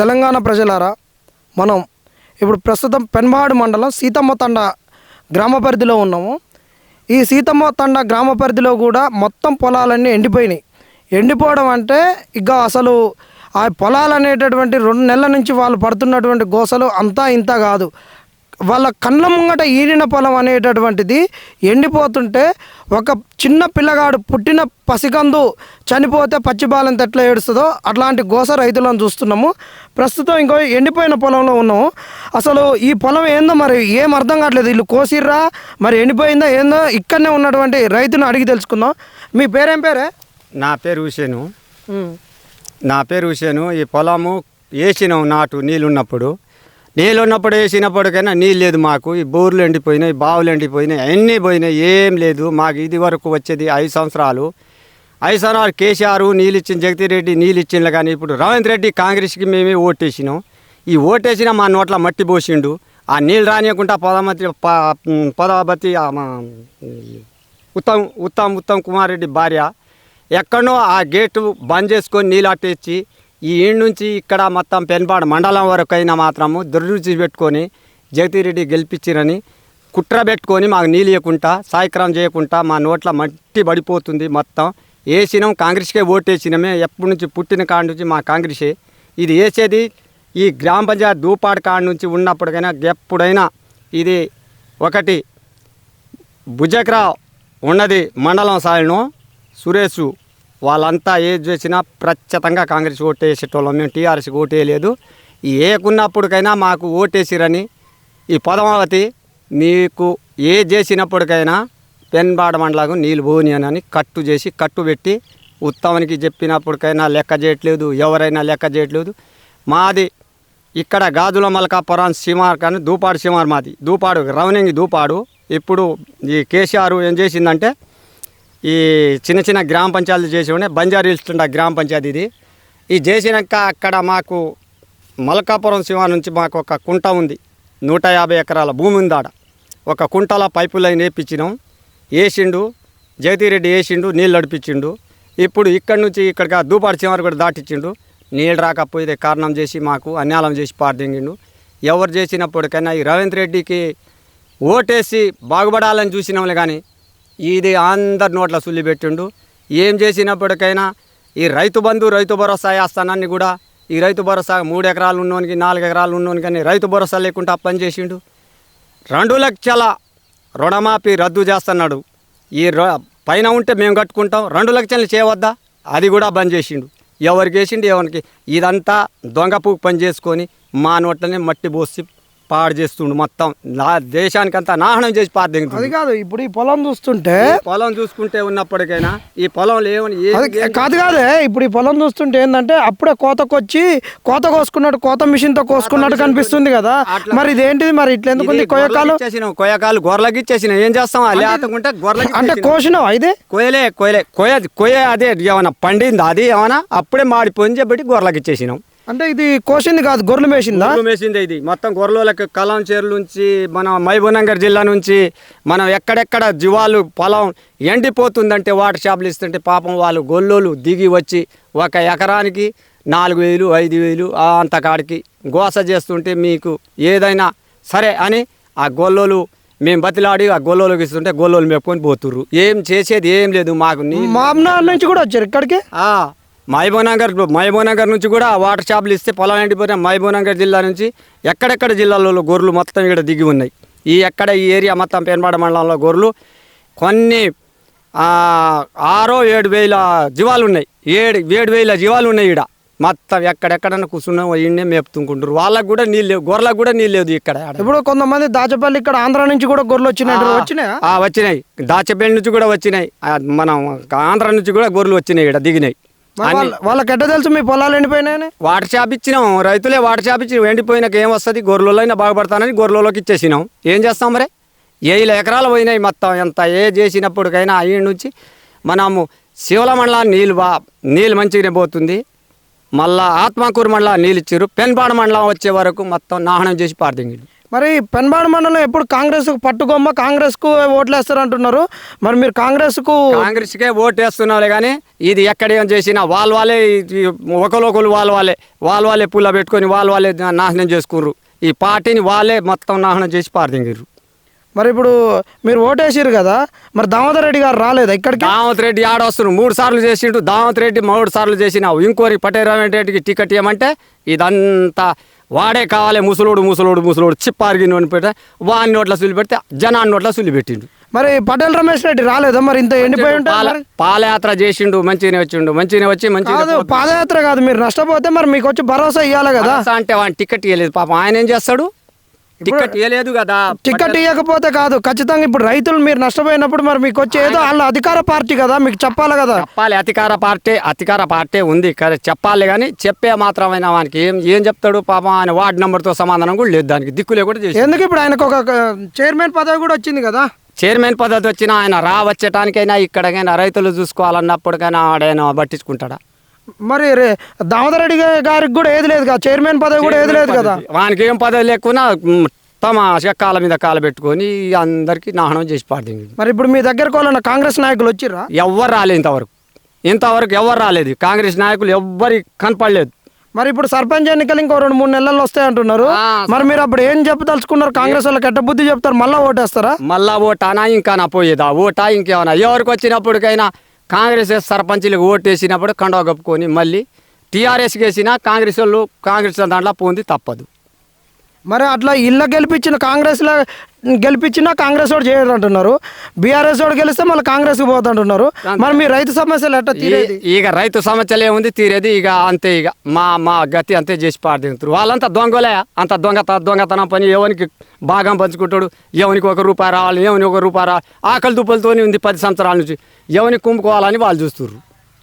తెలంగాణ ప్రజలారా మనం ఇప్పుడు ప్రస్తుతం పెన్బాడు మండలం సీతమ్మ తండ గ్రామ పరిధిలో ఉన్నాము. ఈ సీతమ్మ తండ గ్రామ పరిధిలో కూడా మొత్తం పొలాలన్నీ ఎండిపోయినాయి. ఎండిపోవడం అంటే ఇక అసలు ఆ పొలాలు అనేటటువంటి రెండు నెలల నుంచి వాళ్ళు పడుతున్నటువంటి గోసలు అంతా ఇంత కాదు. వాళ్ళ కళ్ళ ముంగట ఈనిన పొలం అనేటటువంటిది ఎండిపోతుంటే ఒక చిన్న పిల్లగాడు పుట్టిన పసికందు చనిపోతే పచ్చిబాలెంత ఎట్లా ఏడుస్తుందో అట్లాంటి గోస రైతులను చూస్తున్నాము. ప్రస్తుతం ఇంకో ఎండిపోయిన పొలంలో ఉన్నాము. అసలు ఈ పొలం ఏందో మరి ఏం అర్థం కావట్లేదు. వీళ్ళు కోసిర్రా? మరి ఎండిపోయిందా ఏందో ఇక్కడనే ఉన్నటువంటి రైతును అడిగి తెలుసుకుందాం. మీ పేరేం పేరే? నా పేరు హుసేను నా పేరు హుసేను ఈ పొలము వేసినాం నాటు నీళ్ళు ఉన్నప్పుడు నీళ్ళు ఉన్నప్పుడు వేసినప్పటికైనా నీళ్ళు లేదు మాకు. ఈ బోర్లు ఎండిపోయినాయి బావులు ఎండిపోయినాయి అన్నీ పోయినాయి. ఏం లేదు. మాకు ఇది వరకు వచ్చేది ఐదు సంవత్సరాలు. ఐదు సంవత్సరాలు కేసీఆర్ నీళ్ళు ఇచ్చిన జగతిరెడ్డి నీళ్ళు ఇచ్చిండ్రు కానీ ఇప్పుడు రవీంద్ర రెడ్డి కాంగ్రెస్కి మేమే ఓటేసినాం. ఈ ఓటేసిన మా నోట్ల మట్టి పోసిండు. ఆ నీళ్ళు రానియకుండా పదమతి పదాపతి ఉత్తమ్ ఉత్తమ్ ఉత్తమ్ కుమార్ రెడ్డి భార్య ఎక్కడనో ఆ గేటు బంద్ చేసుకొని నీళ్ళు అట్టేసి ఈ ఇంటి నుంచి ఇక్కడ మొత్తం పెన్పాడు మండలం వరకు అయినా మాత్రము దుర్రుచి పెట్టుకొని జగతిరెడ్డి గెలిపించిరని కుట్ర పెట్టుకొని మాకు నీళ్ళు ఇవ్వకుండా సాయక్రమం చేయకుండా మా నోట్ల మట్టి పడిపోతుంది మొత్తం. వేసినాం కాంగ్రెస్కే ఓటేసినామే ఎప్పటి నుంచి పుట్టిన కాడ నుంచి మా కాంగ్రెసే. ఇది వేసేది ఈ గ్రామ పంచాయతీ దూపాడు కాడ నుంచి ఉన్నప్పటికైనా ఎప్పుడైనా ఇది ఒకటి. భుజక్రా ఉన్నది మండలం సాయను సురేషు వాళ్ళంతా ఏది చేసినా ప్రత్యేకంగా కాంగ్రెస్ ఓటేసేటోళ్ళం. మేము టీఆర్ఎస్కి ఓటేయలేదు. ఈ ఏకున్నప్పటికైనా మాకు ఓటేసిరని ఈ పదమావతి మీకు ఏ చేసినప్పటికైనా పెన్బాడ మండలాకు నీళ్ళు పోని అని కట్టు చేసి కట్టు పెట్టి ఉత్తమానికి చెప్పినప్పటికైనా లెక్క చేయట్లేదు. ఎవరైనా లెక్క చేయట్లేదు. మాది ఇక్కడ గాజుల మలకాపురం సీమార్ కానీ దూపాడు సీమార్ మాది. దూపాడు రవణింగి దూపాడు. ఇప్పుడు ఈ కేసీఆర్ ఏం చేసిందంటే ఈ చిన్న చిన్న గ్రామ పంచాయతీలు చేసి ఉండే బంజారు హిల్స్ గ్రామ పంచాయతీ ఇది. ఈ చేసినాక అక్కడ మాకు మలకాపురం శివ నుంచి మాకు ఒక కుంట ఉంది. నూట యాభై ఎకరాల భూమి ఉంది ఆడ. ఒక కుంటల పైపు లైన్ వేపించినాం వేసిండు జగతిరెడ్డి వేసిండు నీళ్ళు నడిపించిండు. ఇప్పుడు ఇక్కడి నుంచి ఇక్కడికి దూపాడు చివరి కూడా దాటిచ్చిండు. నీళ్ళు రాకపోయితే కారణం చేసి మాకు అన్యాయం చేసి పారదింగిండు ఎవరు చేసినప్పటికైనా ఈ రవీంద్ర రెడ్డికి ఓటేసి బాగుపడాలని చూసినాంలే కానీ ఇది అందరి నోట్ల సుల్లి పెట్టిండు. ఏం చేసినప్పటికైనా ఈ రైతు బంధు రైతు భరోసా వేస్తానని కూడా ఈ రైతు భరోసా మూడు ఎకరాలు ఉన్నోనికి నాలుగు ఎకరాలు ఉన్నోని కానీ రైతు భరోసా లేకుండా పని చేసిండు రెండు లక్షల రుణమాఫీ రద్దు చేస్తున్నాడు. ఈ ర- పైన ఉంటే మేము కట్టుకుంటాం రెండు లక్షలు చేయవద్దా? అది కూడా బంద్ చేసిండు. ఎవరికి వేసిండు ఎవరికి ఇదంతా దొంగ పువ్వు పని చేసుకొని మా నోట్లనే మట్టి పోసి పాడు చేస్తుండు మొత్తం. నా దేశానికంతా నాశనం చేసి అది పారదింగుతుంది కాదు ఇప్పుడు ఈ పొలం చూస్తుంటే పొలం చూసుకుంటే ఉన్నప్పటికైనా ఈ పొలంలో ఏమని ఏ- అది కాదు కాదే ఇప్పుడు ఈ పొలం చూస్తుంటే ఏంటంటే అప్పుడే కోతకు వచ్చి కోత కోసుకున్నట్టు కోత మిషన్తో కోసుకున్నట్టు కనిపిస్తుంది కదా. మరి ఇదేంటిది మరి? ఇట్లా ఎందుకు కొయ్యకాలు? ఇచ్చేసినాం. కొయ్యకాలు గొర్రెలకి ఇచ్చేసినాం. ఏం చేస్తాం? లేకుంటే గొర్రెలకి అంటే. కోసినావు అయితే కొయ్యలే కొయ్యలే. కొయ్య కొయ్య అదే ఏమన్నా పండింది? అది ఏమన్నా? అప్పుడే మాడిపోయింది చెప్పి గొర్రెలకి ఇచ్చేసినాం. అంటే ఇది కోసింది కాదు గొర్రెలు మేసిందా గొర్రెలు మేసిందే ఇది. మొత్తం గొర్రెలకి కలాం చేరు నుంచి మన మహబూబ్నగర్ జిల్లా నుంచి మనం ఎక్కడెక్కడ జీవాలు పొలం ఎండిపోతుందంటే వాటర్ షాపులు ఇస్తుంటే పాపం వాళ్ళు గొల్లోలు దిగి వచ్చి ఒక ఎకరానికి నాలుగు వేలు ఐదు వేలు ఆ అంత కాడికి గోస చేస్తుంటే మీకు ఏదైనా సరే అని ఆ గొల్లోలు మేము బతిలాడి ఆ గొల్లోలకు ఇస్తుంటే గొల్లోలు మేపుకొని పోతుర్రు. ఏం చేసేది ఏం లేదు మాకు మామ్నార్ నుంచి కూడా వచ్చారు ఇక్కడికి? మహబూబ్నగర్ మహబూబ్నగర్ నుంచి కూడా వాటర్ షాపులు ఇస్తే పొలం ఎండిపోయిన మహబూబ్నగర్ జిల్లా నుంచి ఎక్కడెక్కడ జిల్లాలలో గొర్రెలు మొత్తం ఇక్కడ దిగి ఉన్నాయి. ఈ ఎక్కడ ఈ ఏరియా మొత్తం పేనపాడ మండలంలో గొర్రెలు కొన్ని ఆరో ఏడు వేల జీవాలు ఉన్నాయి. ఏడు ఏడు వేల జీవాలు ఉన్నాయి ఇక్కడ మొత్తం ఎక్కడెక్కడన్నా కూర్చున్నా ఇన్నే మేపుతుంకుంటారు వాళ్ళకు కూడా నీళ్ళు లేవు గొర్రెలకు కూడా నీళ్ళు లేదు ఇక్కడ. ఇప్పుడు కొంతమంది దాచపల్లి ఇక్కడ ఆంధ్ర నుంచి కూడా గొర్రెలు వచ్చినాయి వచ్చినాయా? ఆ, వచ్చినాయి. దాచపల్లి నుంచి కూడా వచ్చినాయి. మనం ఆంధ్ర నుంచి కూడా గొర్రెలు వచ్చినాయి ఇక్కడ దిగినాయి. వాళ్ళకి ఎట్ట తెలుసు? మీ పొలాలు ఎండిపోయినాయని? వాటర్ షాప్ ఇచ్చినాం. రైతులే వాటర్ షాప్ ఇచ్చి ఎండిపోయినాక ఏం వస్తుంది? గొర్రెలైనా బాగుపడతానని గొర్రెలలోకి ఇచ్చేసినాం. ఏం చేస్తాం మరి? ఏళ్ళ ఎకరాలు పోయినాయి మొత్తం. ఎంత ఏ చేసినప్పటికైనా అయ్యి నుంచి మనము శివల మండలం నీళ్ళు బా నీళ్ళు మంచిగానే పోతుంది. మళ్ళా ఆత్మకూరు మండలం నీళ్ళు ఇచ్చారు పెన్పాడ మండలం వచ్చే వరకు మొత్తం నాహనం చేసి పారదింగిండు మరి పెన్బాడు మండలం ఎప్పుడు కాంగ్రెస్ పట్టుకొమ్మ కాంగ్రెస్కు ఓట్లు వేస్తారు అంటున్నారు మరి మీరు కాంగ్రెస్కు కాంగ్రెస్కే ఓటు వేస్తున్నావులే కానీ ఇది ఎక్కడ ఏం చేసినా వాళ్ళ వాళ్ళే ఇది ఒకరొకరు వాళ్ళ వాళ్ళే వాళ్ళ వాళ్ళే పుల్ల పెట్టుకొని వాళ్ళ వాళ్ళే నాశనం చేసుకుర్రు ఈ పార్టీని వాళ్ళే మొత్తం నాశనం చేసి పారదింగిర్రు. మరి ఇప్పుడు మీరు ఓటేసారు కదా మరి దామోదర్ రెడ్డి గారు రాలేదా ఇక్కడికి? దావత్ రెడ్డి ఆడ వస్తున్నాడు మూడు సార్లు చేసిండు. దావత్ రెడ్డి మూడు సార్లు చేసినావు. ఇంకోరి పటేరావు రెడ్డికి టికెట్ ఇవ్వమంటే ఇదంతా వాడే కావాలి ముసలోడు ముసలోడు ముసలోడు చిప్పారిగి నోని పెట్టే వాని నోట్ల సులి పెడితే జనాన్ని నోట్ల సులి పెట్టిండు. మరి పటేల్ రమేష్ రెడ్డి రాలేదా మరి ఇంత ఎండిపోయి ఉంటారు? పాదయాత్ర చేసిండు మంచిగానే వచ్చిండు మంచిగానే వచ్చి మంచిగా పాదయాత్ర కాదు మీరు నష్టపోతే మరి మీకు వచ్చి భరోసా ఇవ్వాలి కదా. అంటే వాడిని టికెట్ ఇవ్వలేదు పాపం ఆయన ఏం చేస్తాడు? టికెట్ ఇవ్వలేదు కదా. టికెట్ ఇవ్వకపోతే కాదు. ఖచ్చితంగా ఇప్పుడు రైతులు మీరు నష్టపోయినప్పుడు మరి మీకు వచ్చి ఏదో వాళ్ళ అధికార పార్టీ కదా మీకు చెప్పాలి కదా. చెప్పాలి అధికార పార్టీ అధికార పార్టీ ఉంది. కదా చెప్పాలి కానీ చెప్పే మాత్రమైన వానికి ఏం ఏం చెప్తాడు పాపం ఆయన వార్డు నెంబర్తో సమాధానం కూడా లేదు దానికి. దిక్కులే కూడా చేసి ఎందుకు ఇప్పుడు ఆయనకు ఒక చైర్మన్ పదవి కూడా వచ్చింది కదా? చైర్మన్ పద్ధతి వచ్చినా ఆయన రా వచ్చటానికైనా ఇక్కడికైనా రైతులు చూసుకోవాలన్నప్పటికైనా ఆడైనా పట్టించుకుంటాడా? మరి రే- దామోదర్ రెడ్డి గారికి కూడా ఏది లేదు కదా? చైర్మన్ పదవి కూడా ఏది లేదు కదా? వానికి ఏం పదవి లేకున్నా తమ చెక్కాల మీద కాల పెట్టుకొని అందరికీ నాహనం చేసి పాడింది. మరి ఇప్పుడు మీ దగ్గరకు వాళ్ళ కాంగ్రెస్ నాయకులు వచ్చిర్రా? ఎవ్వరు రాలేదు ఇంతవరకు. ఇంతవరకు ఎవరు రాలేదు. కాంగ్రెస్ నాయకులు ఎవ్వరి కనపడలేదు. మరి ఇప్పుడు సర్పంచ్ ఎన్నికలు ఇంకో రెండు మూడు నెలల్లో వస్తాయి అంటున్నారు. మరి మీరు అప్పుడు ఏం చెప్పదలుచుకున్నారు? కాంగ్రెస్ వాళ్ళకి ఎట్ట బుద్ధి చెప్తారు? మళ్ళీ ఓటేస్తారా? మళ్ళా ఓటానా? ఇంకా నా పోయేదా? ఓటా? ఇంకేమన్నా? ఎవరికి వచ్చినప్పటికైనా కాంగ్రెస్ సర్పంచ్లకు ఓటు వేసినప్పుడు కండవ కప్పుకొని మళ్ళీ టీఆర్ఎస్కి వేసినా కాంగ్రెస్ వాళ్ళు కాంగ్రెస్ దాంట్లో పోంది తప్పదు. మరి అట్లా ఇళ్ళ గెలిపించిన కాంగ్రెస్లో గెలిపించినా కాంగ్రెస్ వాడు చేయడు అంటున్నారు. బీఆర్ఎస్ వాడు గెలిస్తే మళ్ళీ కాంగ్రెస్కి పోతుంటున్నారు. మరి మీ రైతు సమస్యలు ఎట్ట తీరేది? ఇక రైతు సమస్యలు ఏముంది? తీరేది ఇక అంతే ఇక. మా మా గతి అంతే చేసి పాడుతుంటారు వాళ్ళంతా దొంగలే. అంత దొంగ దొంగతనం పని ఎవరికి భాగం పంచుకుంటాడు? ఎవరికి ఒక రూపాయి రావాలి? ఎవరికి ఒక రూపాయి రావాలి ఆకలి దుప్పలతోనే ఉంది పది సంవత్సరాల నుంచి. ఎవరికి కుంపుకోవాలని వాళ్ళు చూస్తుర్రు.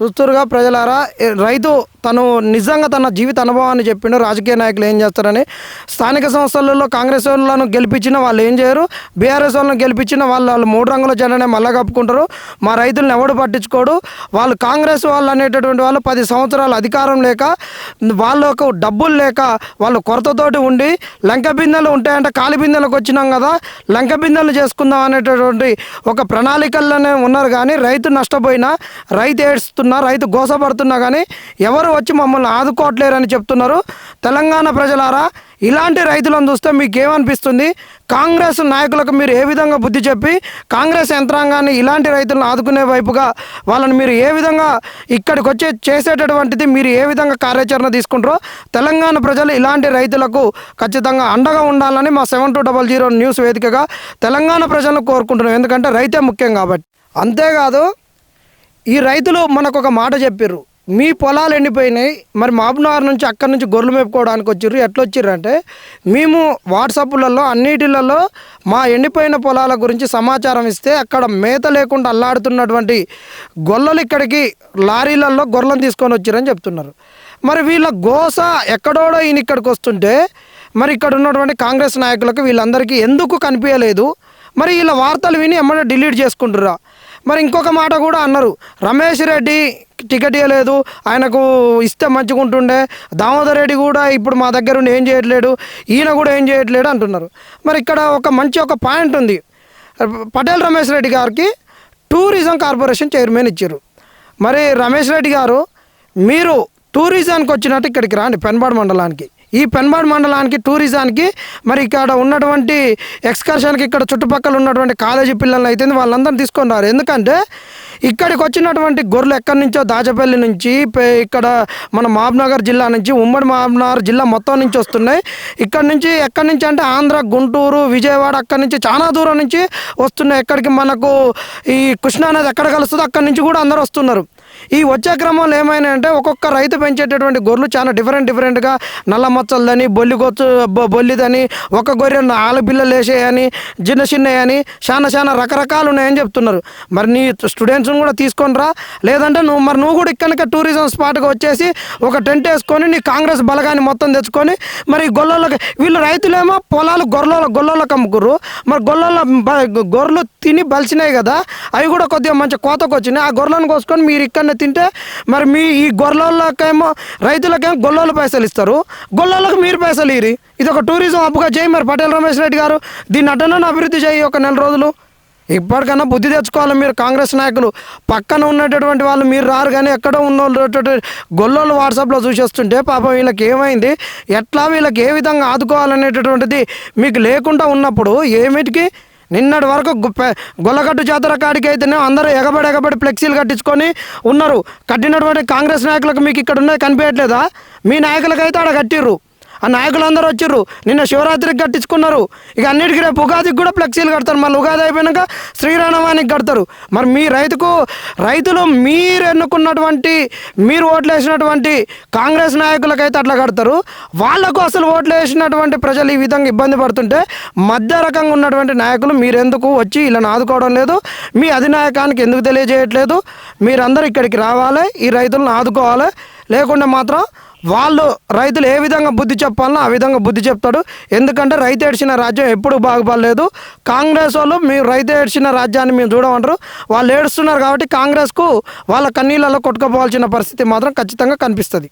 చూస్తురుగా ప్రజలారా రైతు తను నిజంగా తన జీవిత అనుభవాన్ని చెప్పిండు. రాజకీయ నాయకులు ఏం చేస్తారని స్థానిక సంస్థలలో కాంగ్రెస్ వాళ్ళను గెలిపించిన వాళ్ళు ఏం చేయరు. బీఆర్ఎస్ వాళ్ళని గెలిపించిన వాళ్ళు వాళ్ళు మూడు రంగుల జెండానే మళ్ళా కప్పుకుంటారు. మా రైతులను ఎవడు పట్టించుకోడు. వాళ్ళు కాంగ్రెస్ వాళ్ళు అనేటటువంటి వాళ్ళు పది సంవత్సరాలు అధికారం లేక వాళ్ళకు డబ్బులు లేక వాళ్ళు కొరతతోటి ఉండి లంక బిందెలు ఉంటాయంటే కాలి బిందెలకు వచ్చినాం కదా లంక బిందెలు చేసుకుందాం అనేటటువంటి ఒక ప్రణాళికల్లోనే ఉన్నారు కానీ రైతు నష్టపోయినా రైతు ఏడుస్తున్నా రైతు గోసపడుతున్నా కానీ ఎవరు వచ్చి మమ్మల్ని ఆదుకోవట్లేరని చెప్తున్నారు. తెలంగాణ ప్రజలారా ఇలాంటి రైతులను చూస్తే మీకు ఏమనిపిస్తుంది కాంగ్రెస్ నాయకులకు మీరు ఏ విధంగా బుద్ధి చెప్పి కాంగ్రెస్ యంత్రాంగాన్ని ఇలాంటి రైతులను ఆదుకునే వైపుగా వాళ్ళని మీరు ఏ విధంగా ఇక్కడికి వచ్చి చేసేటటువంటిది మీరు ఏ విధంగా కార్యాచరణ తీసుకుంటారో తెలంగాణ ప్రజలు ఇలాంటి రైతులకు ఖచ్చితంగా అండగా ఉండాలని మా seven two double zero news వేదికగా తెలంగాణ ప్రజలను కోరుకుంటున్నాం. ఎందుకంటే రైతే ముఖ్యం కాబట్టి. అంతేకాదు ఈ రైతులు మనకు ఒక మాట చెప్పారు మీ పొలాలు ఎండిపోయినాయి. మరి మాబునార్ నుంచి అక్కడి నుంచి గొర్రెలు మేపుకోవడానికి వచ్చిర్రు. ఎట్లా వచ్చిర్రు అంటే మేము వాట్సాప్లలో అన్నిటిలలో మా ఎండిపోయిన పొలాల గురించి సమాచారం ఇస్తే అక్కడ మేత లేకుండా అల్లాడుతున్నటువంటి గొల్లలు ఇక్కడికి లారీలలో గొర్రెలను తీసుకొని వచ్చిరని చెప్తున్నారు. మరి వీళ్ళ గోస ఎక్కడోడో ఈయన ఇక్కడికి వస్తుంటే మరి ఇక్కడ ఉన్నటువంటి కాంగ్రెస్ నాయకులకు వీళ్ళందరికీ ఎందుకు కనిపించలేదు? మరి వీళ్ళ వార్తలు విని ఏమన్నా డిలీట్ చేసుకుంటుర్రా. మరి ఇంకొక మాట కూడా అన్నారు. రమేష్ రెడ్డి టికెట్ ఇవ్వలేదు ఆయనకు ఇస్తే మంచిగా ఉంటుండే దామోదర్ రెడ్డి కూడా ఇప్పుడు మా దగ్గర ఉండి ఏం చేయట్లేడు. ఈయన కూడా ఏం చేయట్లేడు అంటున్నారు. మరి ఇక్కడ ఒక మంచి ఒక పాయింట్ ఉంది. పటేల్ రమేష్ రెడ్డి గారికి టూరిజం కార్పొరేషన్ చైర్మన్ ఇచ్చారు. మరి రమేష్ రెడ్డి గారు మీరు టూరిజానికి వచ్చినట్టు ఇక్కడికి రాండి పెన్బాడు మండలానికి. ఈ పెన్బాడ్ మండలానికి టూరిజానికి మరి ఇక్కడ ఉన్నటువంటి ఎక్స్కర్షన్కి ఇక్కడ చుట్టుపక్కల ఉన్నటువంటి కాలేజీ పిల్లలు అయితే వాళ్ళందరినీ తీసుకొని రారు. ఎందుకంటే ఇక్కడికి వచ్చినటువంటి గొర్రెలు ఎక్కడి నుంచో దాచపల్లి నుంచి ఇక్కడ మన మహబూబ్నగర్ జిల్లా నుంచి ఉమ్మడి మహబూబ్నగర్ జిల్లా మొత్తం నుంచి వస్తున్నాయి. ఇక్కడ నుంచి ఎక్కడి నుంచి అంటే ఆంధ్ర గుంటూరు విజయవాడ అక్కడి నుంచి చాలా దూరం నుంచి వస్తున్నాయి. ఎక్కడికి మనకు ఈ కృష్ణా నది ఎక్కడ కలుస్తుందో అక్కడి నుంచి కూడా అందరూ వస్తున్నారు. ఈ వచ్చే క్రమంలో ఏమైనా అంటే ఒక్కొక్క రైతు పెంచేటటువంటి గొర్రెలు చాలా డిఫరెంట్ డిఫరెంట్గా నల్ల మచ్చలదని బొల్లి గొచ్చు బొల్లిదని ఒక గొర్రె నాలుగు పిల్లలు వేసేయని చిన్న చిన్నయని చాలా చాలా రకరకాలు ఉన్నాయని చెప్తున్నారు. మరి నీ స్టూడెంట్స్ని కూడా తీసుకొని రా. లేదంటే నువ్వు మరి నువ్వు కూడా ఇక్కడికి టూరిజం స్పాట్కి వచ్చేసి ఒక టెంట్ వేసుకొని నీ కాంగ్రెస్ బలగాన్ని మొత్తం తెచ్చుకొని మరి గొల్లలకు వీళ్ళు రైతులేమో పొలాలు గొర్రెల గొల్లలకు అమ్ముకురు మరి గొల్లల గొర్రెలు తిని బలిసినాయి కదా. అవి కూడా కొద్దిగా మంచి కోతకు వచ్చినాయి ఆ గొర్రెలను కోసుకొని మీరు ఇక్కడ ఇక్కడనే తింటే మరి మీ ఈ గొర్రెలకేమో రైతులకేమో గొల్లలు పైసలు ఇస్తారు. గొల్లలకు మీరు పైసలు ఇరి ఇది ఒక టూరిజం అప్పుగా చేయి మరి పటేల్ రమేష్ రెడ్డి గారు. దీన్ని అడ్డనో అభివృద్ధి చేయి ఒక నెల రోజులు. ఇప్పటికన్నా బుద్ధి తెచ్చుకోవాలి మీరు కాంగ్రెస్ నాయకులు. పక్కన ఉన్నటువంటి వాళ్ళు మీరు రారు కానీ ఎక్కడో ఉన్న వాళ్ళు గొల్లోళ్ళు వాట్సాప్లో చూసేస్తుంటే పాపం వీళ్ళకి ఏమైంది? ఎట్లా వీళ్ళకి ఏ విధంగా ఆదుకోవాలనేటటువంటిది మీకు లేకుండా ఉన్నప్పుడు ఏమిటికి నిన్నటి వరకు గు- గొల్లగట్టు జాతర కాడికి అయితేనే అందరూ ఎగబడి ఎగబడి ఫ్లెక్సీలు కట్టించుకొని ఉన్నారు. కట్టినటువంటి కాంగ్రెస్ నాయకులకు మీకు ఇక్కడ ఉన్నాయి కనిపించట్లేదా? మీ నాయకులకైతే ఆడ కట్టిర్రు. ఆ నాయకులందరూ వచ్చిర్రు. నిన్న శివరాత్రికి కట్టించుకున్నారు. ఇక అన్నిటికీ రేపు ఉగాదికి కూడా ఫ్లెక్సీలు కడతారు. మళ్ళీ ఉగాది అయిపోయినాక శ్రీరామవానికి కడతారు. మరి మీ రైతుకు రైతులు మీరు ఎన్నుకున్నటువంటి మీరు ఓట్లు వేసినటువంటి కాంగ్రెస్ నాయకులకైతే అట్లా కడతారు. వాళ్ళకు అసలు ఓట్లు వేసినటువంటి ప్రజలు ఈ విధంగా ఇబ్బంది పడుతుంటే మధ్య రకంగా ఉన్నటువంటి నాయకులు మీరెందుకు వచ్చి ఇలా ఆదుకోవడం లేదు? మీ అధినాయకానికి ఎందుకు తెలియజేయట్లేదు? మీరందరూ ఇక్కడికి రావాలి ఈ రైతులను ఆదుకోవాలి. లేకుండా మాత్రం వాళ్ళు రైతులు ఏ విధంగా బుద్ధి చెప్పాలనో ఆ విధంగా బుద్ధి చెప్తాడు. ఎందుకంటే రైతు ఏడ్చిన రాజ్యం ఎప్పుడు బాగుపడలేదు. కాంగ్రెస్ వాళ్ళు మీరు రైతు ఏడ్చిన రాజ్యాన్ని మేము చూడమంటారు. వాళ్ళు ఏడుస్తున్నారు కాబట్టి కాంగ్రెస్కు వాళ్ళ కన్నీళ్ళలో కొట్టుకుపోవాల్సిన పరిస్థితి మాత్రం ఖచ్చితంగా కనిపిస్తుంది.